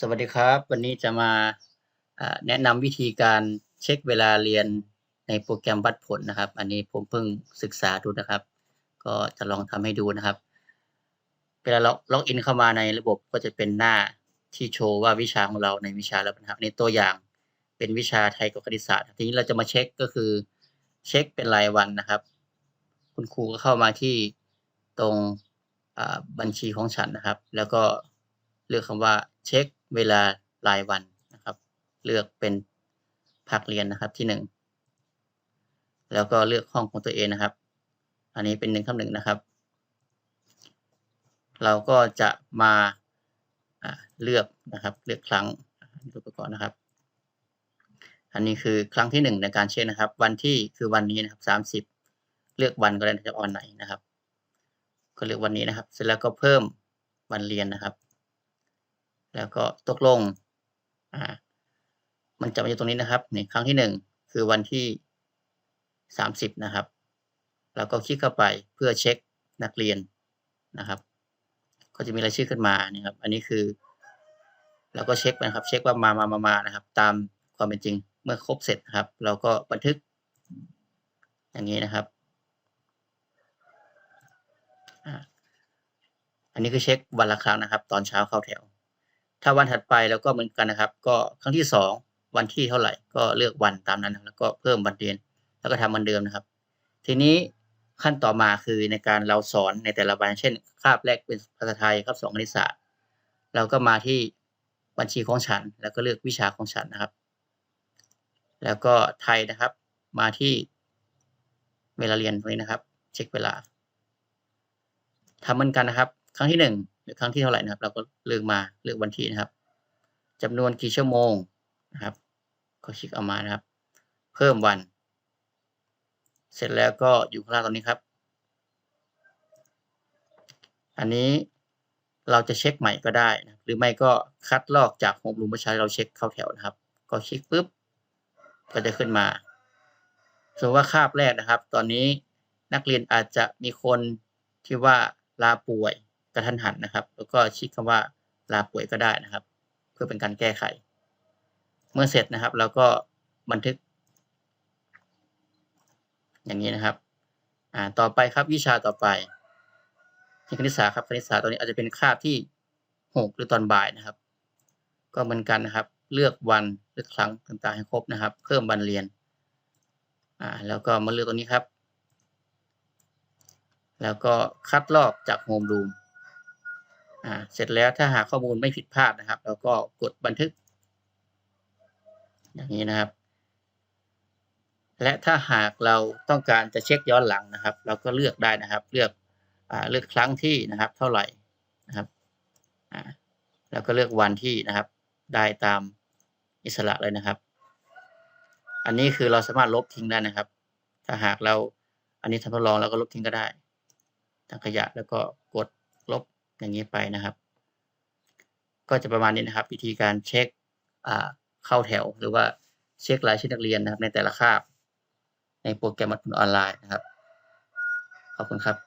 สวัสดีครับ วันนี้จะมาแนะนำวิธีการเช็คเวลาเรียนในโปรแกรมวัดผลนะครับ อันนี้ผมเพิ่งศึกษาดูนะครับ ก็จะลองทำให้ดูนะครับ เวลาเราล็อกอินเข้ามาในระบบก็จะเป็นหน้าที่โชว์ว่าวิชาของเราในวิชาแล้วนะครับในตัวอย่างเป็นวิชาไทยกับคณิตศาสตร์ทีนี้เราจะมาเช็คก็คือเช็คเป็นรายวันนะครับ คุณครูก็เข้ามาที่ตรงบัญชีของฉันนะครับ แล้วก็เลือกคำว่าเช็ค เวลารายวันนะครับ เลือกเป็นภาคเรียนนะครับที่หนึ่งแล้วก็เลือกห้องของตัวเองนะครับ อันนี้เป็นหนึ่งคำหนึ่งนะครับ เราก็จะมาอ่าเลือกนะครับ เลือกครั้งดูไปก่อนนะครับ อันนี้คือครั้งที่หนึ่งในการเช็คนะครับ วันที่คือวันนี้นะครับสามสิบเลือกวันก็ได้จะออนไหนนะครับ ก็เลือกวันนี้นะครับ เสร็จแล้วก็เพิ่มวันเรียนนะครับ แล้วก็ตกลงอ่ามันจะมาอยู่ตรงนี้นะครับนี่ครั้งที่หนึ่งคือวันที่สามสิบนะครับ แล้วก็คลิกเข้าไปเพื่อเช็คนักเรียนนะครับ ก็จะมีรายชื่อขึ้นมานี่ครับ อันนี้คือเราก็เช็คนะครับ เช็คว่ามามามามานะครับ ตามความเป็นจริงเมื่อครบเสร็จนะครับ เราก็บันทึกอย่างนี้นะครับอ่าอันนี้คือเช็ควันละครั้งนะครับ ตอนเช้าเข้าแถว ถ้าวันถัดไปแล้วก็เหมือนกันนะครับ ก็ครั้งที่สองวันที่เท่าไหร่ก็เลือกวันตามนั้น แล้วก็เพิ่มวันเรียนแล้วก็ทำเหมือนเดิมนะครับ ทีนี้ขั้นต่อมาคือในการเราสอนในแต่ละวันเช่นคาบแรกเป็นภาษาไทยคาบสองคณิตศาสตร์ เราก็มาที่บัญชีของฉัน แล้วก็เลือกวิชาของฉันนะครับ แล้วก็ไทยนะครับ มาที่เวลาเรียนตรงนี้นะครับ เช็คเวลาทำเหมือนกันนะครับ ครั้งที่หนึ่ง ครั้งที่เท่าไหร่นะครับ เราก็เลือกมาเลือกวันที่นะครับจำนวนกี่ชั่วโมงนะครับ ก็คลิกเอามานะครับ เพิ่มวัน เสร็จแล้วก็อยู่ข้างล่างตรงนี้ครับ อันนี้เราจะเช็คใหม่ก็ได้นะหรือไม่ก็คัดลอกจากโฮมรูมมาใช้เราเช็คเข้าแถวนะครับ ก็คลิกปุ๊บก็จะขึ้นมาสมมติว่าคาบแรกนะครับ ตอนนี้นักเรียนอาจจะมีคนที่ว่าลาป่วย กระทันหันนะครับ แล้วก็คลิกคำว่าลาป่วยก็ได้นะครับ เพื่อเป็นการแก้ไข เมื่อเสร็จนะครับเราก็บันทึก อย่างนี้นะครับอ่าต่อไปครับวิชาต่อไปที่คณิตศาสตร์ครับคณิตศาสตร์ตอนนี้อาจจะเป็นคาบที่หกหรือตอนบ่ายนะครับ ก็เหมือนกันนะครับ เลือกวันเลือกครั้งต่างๆให้ครบนะครับ เพิ่มวันเรียนอ่าแล้วก็มาเลือกตรงนี้ครับ แล้วก็คัดลอกจากโฮมรูม อ่าเสร็จแล้วถ้าหาข้อมูลไม่ผิดพลาดนะครับแล้วก็กดบันทึก อย่างนี้นะครับ และถ้าหากเราต้องการจะเช็คย้อนหลังนะครับ เราก็เลือกได้นะครับ เลือกอ่าเลือกครั้งที่นะครับ เท่าไหร่นะครับอ่าแล้วก็เลือกวันที่นะครับ ได้ตามอิสระเลยนะครับ อันนี้คือเราสามารถลบทิ้งได้นะครับ ถ้าหากเราอันนี้ทำทดลองแล้วก็ลบทิ้งก็ได้ถังขยะแล้วก็ อย่างนี้ไปนะครับ ก็จะประมาณนี้นะครับ วิธีการเช็คอ่าเข้าแถว หรือว่าเช็ครายชื่อนักเรียนนะครับ ในแต่ละคาบ ในโปรแกรมวัดผลออนไลน์นะครับ ขอบคุณครับ